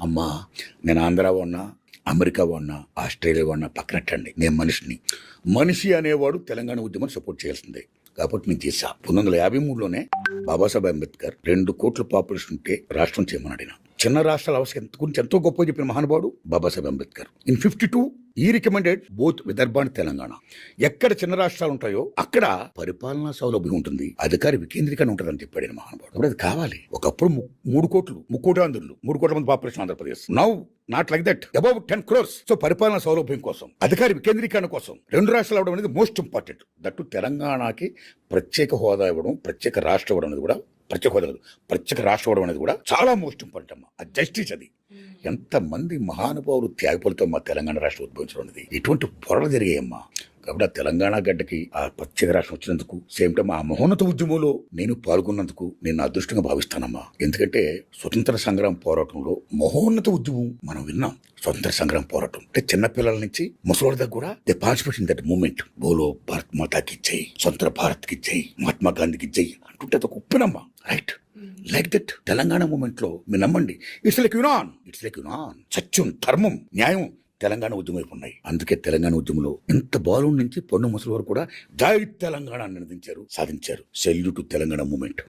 అమ్మా నేను ఆంధ్ర ఉన్నా అమెరికా ఉన్నా ఆస్ట్రేలియా ఉన్నా పక్కనట్టండి నేను మనిషిని. మనిషి అనేవాడు తెలంగాణ ఉద్యమం సపోర్ట్ చేయాల్సిందే. కాబట్టి నేను చేశా. పంతొమ్మిది వందల యాభై మూడులోనే బాబాసాహెబ్ అంబేద్కర్ రెండు కోట్ల పాపులేషన్ ఉంటే రాష్ట్రం చేయమని అడిగినా. చిన్న రాష్ట్రాల అవసరం. ఎంత గురించి ఎంతో గొప్ప చెప్పిన మహానుభావుడు Babasaheb Ambedkar. In fifty two he recommended both Vidarbha and Telangana ఎక్కడ చిన్న రాష్ట్రాలు ఉంటాయో అక్కడ పరిపాలనా సౌలభ్యం ఉంటుంది. అధికారి వికేంద్రీకరణ ఉంటుందని చెప్పాడు ఈయన మహానుభావుడు. అప్పుడు అది కావాలి. ఒకప్పుడు ము- మూడు కోట్లు ముక్కోటి ఆంధ్రులు మూడు కోట్ల మంది population Andhra Pradesh. Now not like that above ten crores so పరిపాలనా సౌలభ్యం కోసం అధికారి వికేంద్రీకరణ కోసం రెండు రాష్ట్రాలు అవడం అనేది మోస్ట్ ఇంపార్టెంట్ దట్టు తెలంగాణకి ప్రత్యేక హోదా ఇవ్వడం ప్రత్యేక రాష్ట్రం ఇవ్వడం అనేది కూడా ప్రత్యేక హోదా కాదు, ప్రత్యేక రాష్ట్రం అనేది కూడా చాలా మోస్ట్ ఇంపార్టెంట్ అమ్మా. ఆ జస్టిస్ అది. ఎంతమంది మహానుభావులు త్యాగపలతో మా తెలంగాణ రాష్ట్రం ఉద్భవించడం అనేది. ఇటువంటి పొరలు జరిగాయమ్మా. కాబట్టి ఆ తెలంగాణ గడ్డకి ఆ పచ్చిక రాష్ట్రం వచ్చినందుకు సేమ్ టైం ఆ మహోన్నత ఉద్యమంలో నేను పాల్గొన్నందుకు నేను అదృష్టంగా భావిస్తానమ్మా. ఎందుకంటే స్వతంత్ర సంగ్రామ పోరాటంలో మహోన్నత ఉద్యమం మనం విన్నాం. స్వతంత్ర సంగ్రామ పోరాటం. అంటే చిన్నపిల్లల నుంచి ముసలి దగ్గర కూడా they participate in that moment. బోలో భారత్ మాతాకి జై స్వతంత్ర భారత్కి జై మహాత్మా గాంధీకి జై అంటుంటే అదొక ఉప్పునమ్మా. రైట్? లైక్ దట్ తెలంగాణ మూమెంట్లో మీరు నమ్మండి. It's like union it's like union సత్యం ధర్మం న్యాయం తెలంగాణ ఉద్యమం ఉన్నాయి. అందుకే తెలంగాణ ఉద్యమంలో ఎంత బాలు నుంచి పొన్ను ముసలి వరకు కూడా జై తెలంగాణ అని నినదించారు సాధించారు. Salute Telangana moment